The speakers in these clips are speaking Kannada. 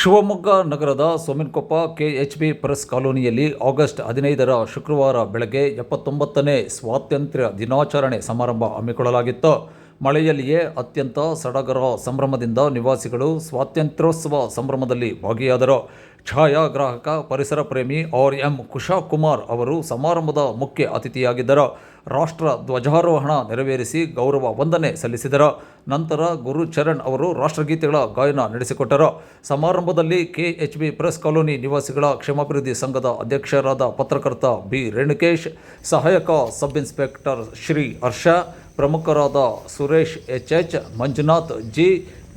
ಶಿವಮೊಗ್ಗ ನಗರದ ಸೋಮಿನಕೊಪ್ಪ ಕೆಎಚ್ಬಿ ಪ್ರೆಸ್ ಕಾಲೋನಿಯಲ್ಲಿ ಆಗಸ್ಟ್ ಹದಿನೈದರ ಶುಕ್ರವಾರ ಬೆಳಗ್ಗೆ ಎಪ್ಪತ್ತೊಂಬತ್ತನೇ ಸ್ವಾತಂತ್ರ್ಯ ದಿನಾಚರಣೆ ಸಮಾರಂಭ ಹಮ್ಮಿಕೊಳ್ಳಲಾಗಿತ್ತು. ಮಳೆಯಲ್ಲಿಯೇ ಅತ್ಯಂತ ಸಡಗರ ಸಂಭ್ರಮದಿಂದ ನಿವಾಸಿಗಳು ಸ್ವಾತಂತ್ರ್ಯೋತ್ಸವ ಸಂಭ್ರಮದಲ್ಲಿ ಭಾಗಿಯಾದರು. ಛಾಯಾಗ್ರಾಹಕ, ಪರಿಸರ ಪ್ರೇಮಿ ಆರ್ ಎಂ ಕುಶಾಕುಮಾರ್ ಅವರು ಸಮಾರಂಭದ ಮುಖ್ಯ ಅತಿಥಿಯಾಗಿದ್ದರು. ರಾಷ್ಟ್ರ ಧ್ವಜಾರೋಹಣ ನೆರವೇರಿಸಿ ಗೌರವ ವಂದನೆ ಸಲ್ಲಿಸಿದರು. ನಂತರ ಗುರುಚರಣ್ ಅವರು ರಾಷ್ಟ್ರಗೀತೆಗಳ ಗಾಯನ ನಡೆಸಿಕೊಟ್ಟರು. ಸಮಾರಂಭದಲ್ಲಿ ಕೆಎಚ್ಬಿ ಪ್ರೆಸ್ ಕಾಲೋನಿ ನಿವಾಸಿಗಳ ಕ್ಷೇಮಾಭಿವೃದ್ಧಿ ಸಂಘದ ಅಧ್ಯಕ್ಷರಾದ ಪತ್ರಕರ್ತ ಬಿ ರೇಣುಕೇಶ್, ಸಹಾಯಕ ಸಬ್ ಇನ್ಸ್ಪೆಕ್ಟರ್ ಶ್ರೀ ಹರ್ಷ, ಪ್ರಮುಖರಾದ Suresh H H, Manjunath G,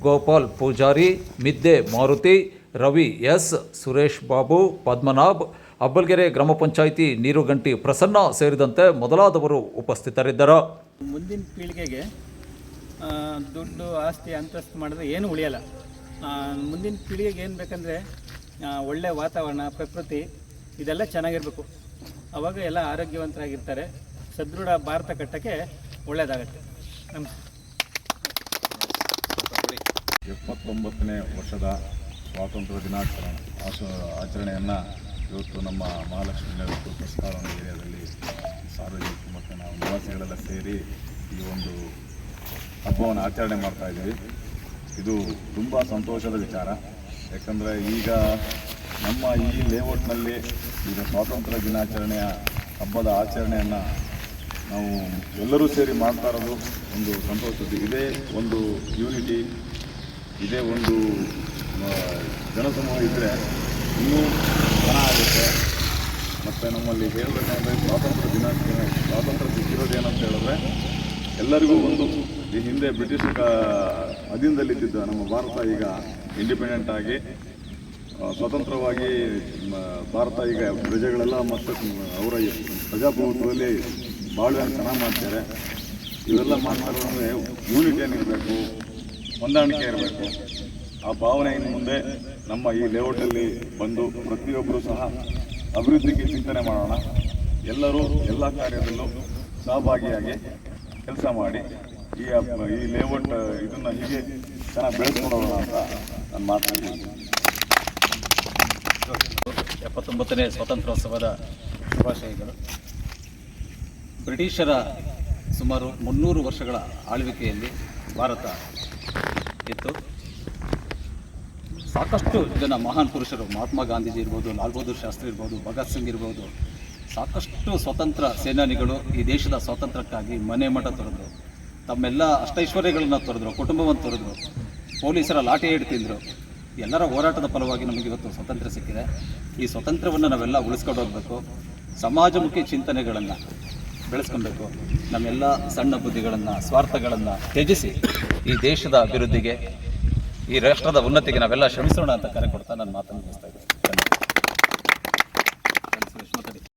Gopal Poojari, Midde Maruti Ravi S Suresh Babu Padmanabh Abbalgere ಗ್ರಾಮ ಪಂಚಾಯಿತಿ ನೀರುಗಂಟಿ ಪ್ರಸನ್ನ ಸೇರಿದಂತೆ ಮೊದಲಾದವರು ಉಪಸ್ಥಿತರಿದ್ದರು. ಮುಂದಿನ ಪೀಳಿಗೆಗೆ ದುಡ್ಡು ಆಸ್ತಿ ಅಂತಸ್ತು ಮಾಡಿದ್ರೆ ಏನು ಉಳಿಯಲ್ಲ. ಮುಂದಿನ ಪೀಳಿಗೆಗೆ ಏನು ಬೇಕಂದರೆ ಒಳ್ಳೆಯ ವಾತಾವರಣ ಪ್ರಕೃತಿ ಇದೆಲ್ಲ ಚೆನ್ನಾಗಿರಬೇಕು. ಅವಾಗ ಎಲ್ಲ ಆರೋಗ್ಯವಂತರಾಗಿರ್ತಾರೆ. ಸದೃಢ ಭಾರತ ಕಟ್ಟಕ್ಕೆ ಒಳ್ಳೆಯದಾಗತ್ತೆ ನಮಸ್ತೆ. ಎಪ್ಪತ್ತೊಂಬತ್ತನೇ ವರ್ಷದ ಸ್ವಾತಂತ್ರ್ಯ ದಿನಾಚರಣೆ ಆಚ ಆಚರಣೆಯನ್ನು ಇವತ್ತು ನಮ್ಮ ಮಹಾಲಕ್ಷ್ಮಿ ನಗರ ಪುರಸ್ಕಾರ ಏರಿಯಾದಲ್ಲಿ ಸಾರ್ವಜನಿಕ ಮತ್ತು ನಾವು ನಿವಾಸಿಗಳೆಲ್ಲ ಸೇರಿ ಈ ಒಂದು ಹಬ್ಬವನ್ನು ಆಚರಣೆ ಮಾಡ್ತಾ ಇದ್ದೀವಿ. ಇದು ತುಂಬ ಸಂತೋಷದ ವಿಚಾರ. ಯಾಕಂದರೆ ಈಗ ನಮ್ಮ ಈ ಲೇಔಟ್ನಲ್ಲಿ ಈಗ ಸ್ವಾತಂತ್ರ್ಯ ದಿನಾಚರಣೆಯ ಹಬ್ಬದ ಆಚರಣೆಯನ್ನು ನಾವು ಎಲ್ಲರೂ ಸೇರಿ ಮಾಡ್ತಾ ಇರೋದು ಒಂದು ಸಂತೋಷದ ಇದೇ ಒಂದು ಯೂನಿಟಿ ಇದೇ ಒಂದು ಜನಸಮೂಹ ಇದ್ದರೆ ಇನ್ನೂ ಚೆನ್ನಾಗುತ್ತೆ ಮತ್ತು ನಮ್ಮಲ್ಲಿ ಹೇಳಬೇಕಂದ್ರೆ ಸ್ವಾತಂತ್ರ್ಯ ದಿನಾಚರಣೆ, ಸ್ವಾತಂತ್ರ್ಯ ಸಿಕ್ಕಿರೋದೇನಂತ ಹೇಳಿದ್ರೆ ಎಲ್ಲರಿಗೂ ಒಂದು ಈ ಹಿಂದೆ ಬ್ರಿಟಿಷ್ ಅಧೀನದಲ್ಲಿದ್ದ ನಮ್ಮ ಭಾರತ ಈಗ ಇಂಡಿಪೆಂಡೆಂಟ್ ಆಗಿ ಸ್ವತಂತ್ರವಾಗಿ ಭಾರತ ಈಗ ಪ್ರಜೆಗಳೆಲ್ಲ ಮತ್ತು ಅವರ ಪ್ರಜಾಪ್ರಭುತ್ವದಲ್ಲಿ ಬಾಳ್ವೆಯನ್ನು ಚೆನ್ನಾಗಿ ಮಾಡ್ತಾರೆ. ಇವೆಲ್ಲ ಮಾಡ್ತಾರೆ ಅಂದರೆ ಯೂನಿಟಿ ಏನಿರಬೇಕು ಹೊಂದಾಣಿಕೆ ಇರಬೇಕು. ಆ ಭಾವನೆ ಇನ್ನು ಮುಂದೆ ನಮ್ಮ ಈ ಲೇಔಟಲ್ಲಿ ಬಂದು ಪ್ರತಿಯೊಬ್ಬರು ಸಹ ಅಭಿವೃದ್ಧಿಗೆ ಚಿಂತನೆ ಮಾಡೋಣ. ಎಲ್ಲರೂ ಎಲ್ಲ ಕಾರ್ಯದಲ್ಲೂ ಸಹಭಾಗಿಯಾಗಿ ಕೆಲಸ ಮಾಡಿ ಈ ಈ ಲೇಔಟ್ ಇದನ್ನು ಹೀಗೆ ಚೆನ್ನಾಗಿ ಬೆಳೆಸ್ಕೊಡೋಣ ಅಂತ ನಾನು ಮಾತಾಡ್ತೀನಿ ಎಪ್ಪತ್ತೊಂಬತ್ತನೇ ಸ್ವಾತಂತ್ರ್ಯೋತ್ಸವದ ಶುಭಾಶಯಗಳು. ಬ್ರಿಟಿಷರ ಸುಮಾರು ಮುನ್ನೂರು ವರ್ಷಗಳ ಆಳ್ವಿಕೆಯಲ್ಲಿ ಭಾರತ ಇತ್ತು ಸಾಕಷ್ಟು ಜನ ಮಹಾನ್ ಪುರುಷರು, ಮಹಾತ್ಮ ಗಾಂಧೀಜಿ ಇರ್ಬೋದು, ಲಾಲ್ ಬಹದ್ದೂರ್ ಶಾಸ್ತ್ರಿ ಇರ್ಬೋದು, ಭಗತ್ ಸಿಂಗ್ ಇರ್ಬೋದು, ಸಾಕಷ್ಟು ಸ್ವತಂತ್ರ ಸೇನಾನಿಗಳು ಈ ದೇಶದ ಸ್ವಾತಂತ್ರ್ಯಕ್ಕಾಗಿ ಮನೆ ಮಠ ತೊರೆದ್ರು. ತಮ್ಮೆಲ್ಲ ಅಷ್ಟೈಶ್ವರ್ಯಗಳನ್ನು ತೊರೆದ್ರು, ಕುಟುಂಬವನ್ನು ತೊರೆದ್ರು. ಪೊಲೀಸರ ಲಾಠಿ ಹಿಡ್ತಿದ್ರು ಎಲ್ಲರ ಹೋರಾಟದ ಫಲವಾಗಿ ನಮಗೆ ಇವತ್ತು ಸ್ವಾತಂತ್ರ್ಯ ಸಿಕ್ಕಿದೆ. ಈ ಸ್ವಾತಂತ್ರ್ಯವನ್ನು ನಾವೆಲ್ಲ ಉಳಿಸ್ಕೊಂಡು ಹೋಗಬೇಕು. ಸಮಾಜಮುಖಿ ಚಿಂತನೆಗಳನ್ನು ಬೆಳೆಸ್ಕೊಬೇಕು ನಮ್ಮೆಲ್ಲ ಸಣ್ಣ ಬುದ್ಧಿಗಳನ್ನು, ಸ್ವಾರ್ಥಗಳನ್ನು ತ್ಯಜಿಸಿ ಈ ದೇಶದ ಅಭಿವೃದ್ಧಿಗೆ ಈ ರಾಷ್ಟ್ರದ ಉನ್ನತಿಗೆ ನಾವೆಲ್ಲ ಶ್ರಮಿಸೋಣ ಅಂತ ಕರೆ ಕೊಡ್ತಾ ನಾನು ಮಾತನ್ನು ಮುಗಿಸ್ತಾ ಇದ್ದೀನಿ.